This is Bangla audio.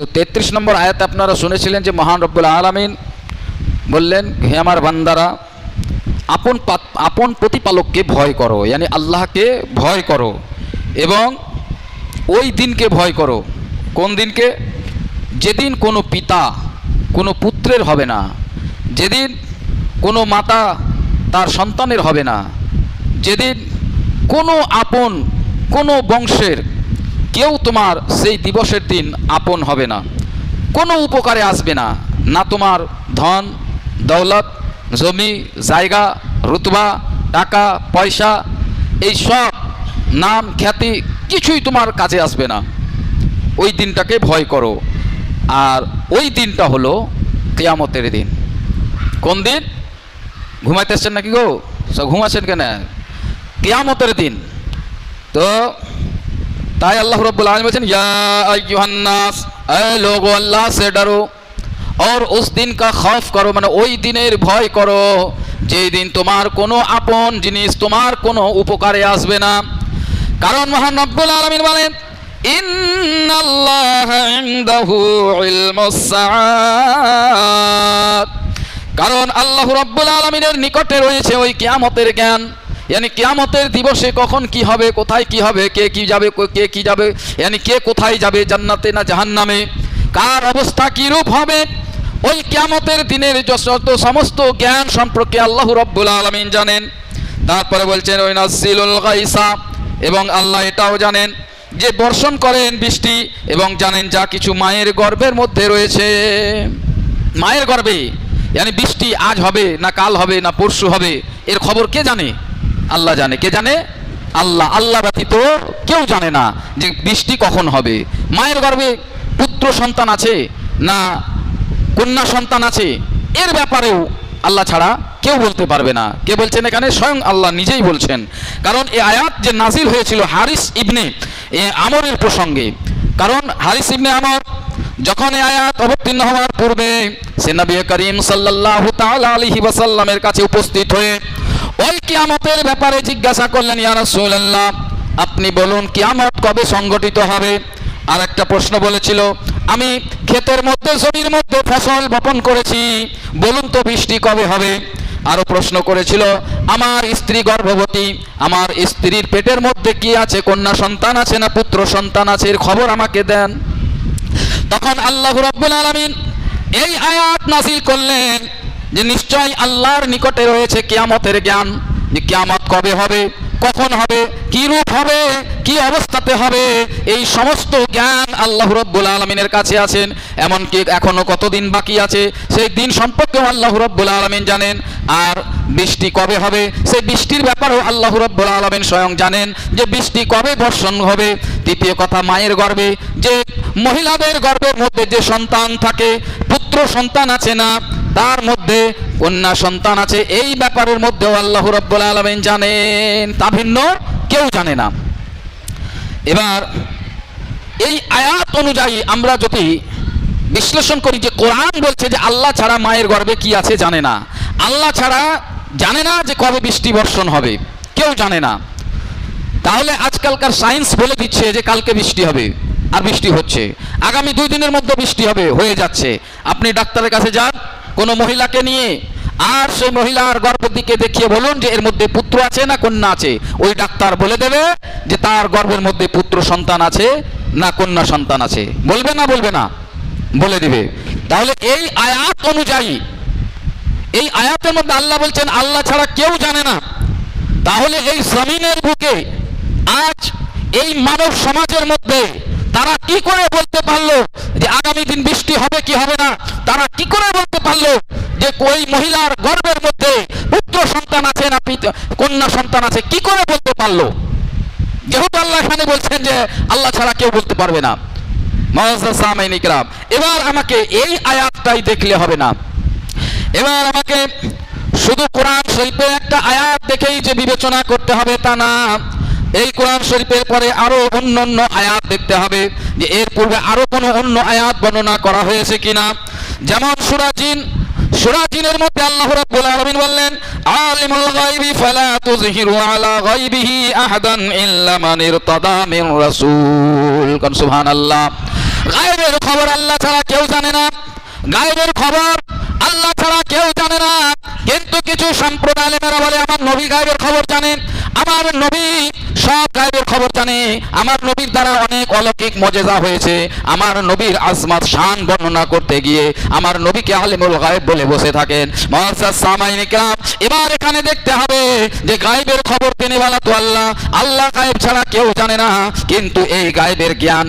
তো তেত্রিশ নম্বর আয়াতে আপনারা শুনেছিলেন যে মহান রব্বুল আলমিন বললেন, হে আমার বান্দারা, আপন আপন প্রতিপালককে ভয় করো, ইয়ানি আল্লাহকে ভয় করো এবং ওই দিনকে ভয় করো। কোন দিনকে? যেদিন কোনো পিতা কোনো পুত্রের হবে না, যেদিন কোনো মাতা তার সন্তানের হবে না, যেদিন কোনো আপন কোনো বংশের কেউ তোমার সেই দিবসের দিন আপন হবে না। কোনো উপকারে আসবে না। না তোমার ধন, দৌলত, জমি, জায়গা, রুতবা, টাকা, পয়সা, এই সব নাম, খ্যাতি কিছুই তোমার কাজে আসবে না। ওই দিনটাকে ভয় করো। আর ওই দিনটা হলো কেয়ামতের দিন। কোন দিন? ঘুমাইতে আসছেন নাকি গো? সব ঘুমাচ্ছেন কেন? কেয়ামতের দিন। তো তাই আল্লাহ রব্বুল আলম বলছেন ইয়াহান্নাস লোক আল্লাহ, সে ডারো। আর উস দিন কা খফ করো মানে ওই দিনের ভয় করো, যেই দিন তোমার কোনো আপন জিনিস, তোমার কোনো উপকারে আসবে না। কারণ মহান রব্বুল আলমিন বলেন কারণ আল্লাহ রব্বুল আলমিনের নিকটে রয়েছে ওই কিয়ামতের জ্ঞান। ইয়ানি কিয়ামতের দিবসে কখন কি হবে কোথায় কি হবে কে কি যাবে কো- কে যাবে ইয়ানি কে কোথায় যাবে জান্নাতে না জাহান্নামে কার অবস্থা কি রূপ হবে ওই কিয়ামতের দিনের যত সমস্ত জ্ঞান সম্পর্কে আল্লাহ রব্বুল আলমিন জানেন তারপরে বলছেন ওই নাসিলুল গাইসা। এবং আল্লাহ এটাও জানেন, যে বর্ষণ করেন বৃষ্টি এবং জানেন যা কিছু মায়ের গর্ভের মধ্যে রয়েছে। মায়ের গর্ভে yani বৃষ্টি আজ হবে, না কাল হবে, না পরশু হবে। এর খবর কে জানে? আল্লাহ জানে। কে জানে? আল্লাহ। আল্লাহ ব্যতীত কেউ জানে না যে বৃষ্টি কখন হবে। মায়ের গর্ভে পুত্র সন্তান আছে না কন্যা সন্তান আছে? এর ব্যাপারেও আল্লাহ ছাড়া কেউ বলতে পারবে না। কে বলছেন এখানে? স্বয়ং আল্লাহ নিজেই বলছেন। কারণ এই আয়াত যে নাজিল হয়েছিল হারিস ইবনে, এ আমরের প্রসঙ্গে, কারণ হারিস ইবনে আমর যখন এই আয়াত অবতীর্ণ হওয়ার পূর্বে সে নবী করিম সাল্লাল্লাহু তাআলা আলাইহি ওয়াসাল্লামের কাছে উপস্থিত হয়ে ওই কিয়ামতের ব্যাপারে জিজ্ঞাসা করলেন, ইয়া রাসূলুল্লাহ, আপনি বলুন, কিয়ামত কবে সংগঠিত হবে? আর একটা প্রশ্ন বলেছিল, আমি ক্ষেতের মধ্যে, জমির মধ্যে ফসল বপন করেছি, বলুন তো বৃষ্টি কবে হবে? আরও প্রশ্ন করেছিল, আমার স্ত্রী গর্ভবতী, আমার স্ত্রীর পেটের মধ্যে কি আছে? কন্যা সন্তান আছে না পুত্র সন্তান আছে? এর খবর আমাকে দেন। তখন আল্লাহ রব্বুল আলামিন এই আয়াত নাসিল করলেন। যে নিশ্চয় আল্লাহর নিকটে রয়েছে কিয়ামতের জ্ঞান। যে কিয়ামত কবে হবে, কখন হবে, কি রূপ হবে, কি অবস্থাতে হবে, এই সমস্ত জ্ঞান আল্লাহ রব্বুল আলমিনের কাছে আছেন। এমনকি এখনও কতদিন বাকি আছে, সেই দিন সম্পর্কেও আল্লাহ রব্বুল আলমিন জানেন। আর বৃষ্টি কবে হবে, সেই বৃষ্টির ব্যাপারেও আল্লাহ রব্বুল আলমিন স্বয়ং জানেন যে বৃষ্টি কবে বর্ষণ হবে। তৃতীয় কথা, মায়ের গর্ভে যে মহিলাদের গর্ভের মধ্যে যে সন্তান থাকে, পুত্র সন্তান আছে না তার মধ্যে কন্যা সন্তান আছে, এই ব্যাপারের মধ্যেও আল্লাহ রব্বুল আলমিন জানেন। তা ভিন্ন, কেউ জানে না। এবার এই আয়াত অনুযায়ী আমরা যদি বিশ্লেষণ করি যে কোরআন বলছে যে আল্লাহ ছাড়া মায়ের গর্ভে কি আছে জানে না। আল্লাহ ছাড়া জানে না যে কবে বৃষ্টি বর্ষণ হবে, কেউ জানে না। তাহলে আজকালকার সায়েন্স বলে দিচ্ছে যে কালকে বৃষ্টি হবে, আর বৃষ্টি হচ্ছে। আগামী দুই দিনের মধ্যে বৃষ্টি হবে, হয়ে যাচ্ছে। আপনি ডাক্তারের কাছে যান কোনো মহিলাকে নিয়ে। আর সেই মহিলার গর্ভের দিকে দেখিয়ে বলুন যে এর মধ্যে পুত্র আছে না কন্যা আছে। ওই ডাক্তার বলে দেবে যে তার গর্ভের মধ্যে পুত্র সন্তান আছে না কন্যা সন্তান আছে। বলবে না বলবে না? বলে দিবে। তাহলে এই আয়াত অনুযায়ী, এই আয়াতের মধ্যে আল্লাহ বলছেন, আল্লাহ ছাড়া কেউ জানে না। তাহলে এই জমিনের বুকে আজ এই মানব সমাজের মধ্যে তারা কি করে বলতে পারল যে আগামী দিন বৃষ্টি হবে কি হবে না? ওই মহিলার গর্বের মধ্যে পুত্র সন্তান আছে না কন্যা সন্তান আছে, কি করে বলতে পারল? যেহেতু আল্লাহ এখানে বলছেন যে আল্লাহ ছাড়া কেউ বলতে পারবে না। এবার আমাকে এই আয়াতটাই দেখলে হবে না। এবার আমাকে শুধু কোরআন শরীফের একটা আয়াত দেখেই যে বিবেচনা করতে হবে তা না, এই কোরআন শরীফের পরে আরও অন্য অন্য আয়াত দেখতে হবে, যে এর পূর্বে আরও কোনো অন্য আয়াত বর্ণনা করা হয়েছে কিনা। যেমন সুরাজিন সুরাজিনের মধ্যে আল্লাহ রাব্বুল আলামিন বললেন, আলিমুল গায়বি ফালা তুযহিরু আলা গায়বিহি আহাদান ইল্লা মান ইরতাদা মিন রাসূল। কান সুবহানাল্লাহ, গায়েবের খবর আল্লাহ ছাড়া কেউ জানে না। গায়েবের খবর আল্লাহ ছাড়া কেউ জানে না। কিন্তু কিছু সম্প্রদায় আলেমেরা বলে, আমার নবী গায়েবের খবর জানেন। আমার নবী সব গায়েবের খবর জানে। আমার নবীর দ্বারা অনেক অলৌকিক মজেজা হয়েছে। আমার নবীর আজমাত শান বর্ণনা করতে গিয়ে আমার নবীকে আলিমুল গায়েব বলে বসে থাকেন। এবার এখানে দেখতে হবে যে গায়েবের খবর তিনি বলা তো আল্লাহ। আল্লাহ গায়েব ছাড়া কেউ জানে না, কিন্তু এই গায়েবের জ্ঞান